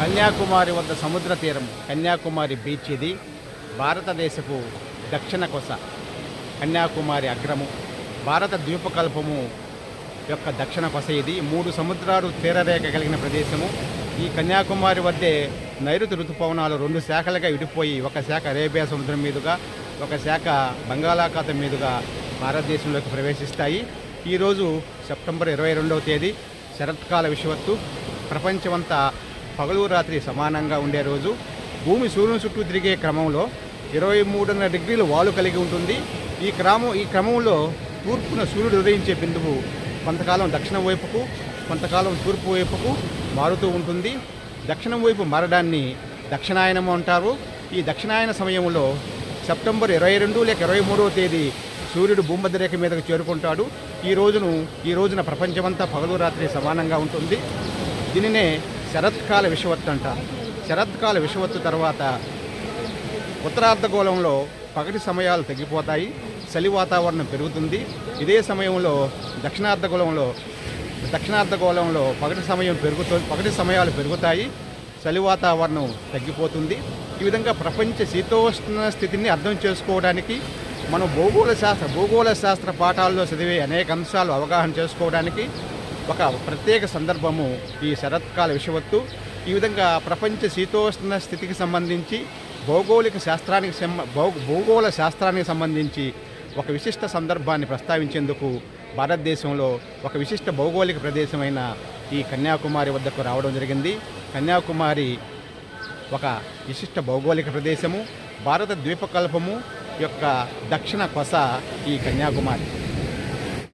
కన్యాకుమారి వద్ద సముద్ర తీరం కన్యాకుమారి బీచ్ ఇది. భారతదేశపు దక్షిణ కొస. కన్యాకుమారి అగ్రము. భారత ద్వీపకల్పము యొక్క దక్షిణ కొస ఇది. మూడు సముద్రాలు తీరరేఖ కలిగిన ప్రదేశము. ఈ కన్యాకుమారి వద్దే నైరుతి ఋతుపవనాలు రెండు శాఖలుగా విడిపోయి ఒక శాఖ అరేబియా సముద్రం మీదుగా ఒక శాఖ బంగాళాఖాతం మీదుగా భారతదేశంలోకి ప్రవేశిస్తాయి. ఈరోజు సెప్టెంబర్ ఇరవై రెండవ తేదీ శరత్కాల విషవత్తు. ప్రపంచమంతా పగలు రాత్రి సమానంగా ఉండే రోజు భూమి సూర్యుని చుట్టూ తిరిగే క్రమంలో ఇరవై మూడున్నర డిగ్రీలు వాలు కలిగి ఉంటుంది. ఈ క్రమం ఈ క్రమంలో తూర్పున సూర్యుడు ఉదయించే బిందువు కొంతకాలం దక్షిణం వైపుకు కొంతకాలం తూర్పు వైపుకు మారుతూ ఉంటుంది. దక్షిణం వైపు మారడాన్ని దక్షిణాయనము అంటారు. ఈ దక్షిణాయన సమయంలో సెప్టెంబర్ ఇరవై రెండు లేక ఇరవై మూడవ తేదీ సూర్యుడు భూమధ్యరేఖ మీదకు చేరుకుంటాడు. ఈ రోజును ఈ రోజున ప్రపంచమంతా పగలు రాత్రి సమానంగా ఉంటుంది. దీనినే శరత్కాల విషవత్తు అంటారు. శరత్కాల విషవత్తు తర్వాత ఉత్తరార్ధగోళంలో పగటి సమయాలు తగ్గిపోతాయి. చలి వాతావరణం పెరుగుతుంది. ఇదే సమయంలో దక్షిణార్ధగోళంలో దక్షిణార్ధగోళంలో పగటి సమయం పెరుగుతూ పగటి సమయాలు పెరుగుతాయి. చలి వాతావరణం తగ్గిపోతుంది. ఈ విధంగా ప్రపంచ శీతోష్ణ స్థితిని అర్థం చేసుకోవడానికి మనం భూగోళ శాస్త్ర భూగోళ శాస్త్ర పాఠాల్లో చదివే అనేక అంశాలు అవగాహన చేసుకోవడానికి ఒక ప్రత్యేక సందర్భము ఈ శరత్కాల విషవత్తు ఈ విధంగా ప్రపంచ శీతోష్ణ స్థితికి సంబంధించి భౌగోళిక శాస్త్రానికి భౌగోళ భౌ- శాస్త్రానికి సంబంధించి ఒక విశిష్ట సందర్భాన్ని ప్రస్తావించేందుకు భారతదేశంలో ఒక విశిష్ట భౌగోళిక ప్రదేశమైన ఈ కన్యాకుమారి వద్దకు రావడం జరిగింది. కన్యాకుమారి ఒక విశిష్ట భౌగోళిక ప్రదేశము భారత ద్వీపకల్పము యొక్క దక్షిణ కొస ఈ కన్యాకుమారి.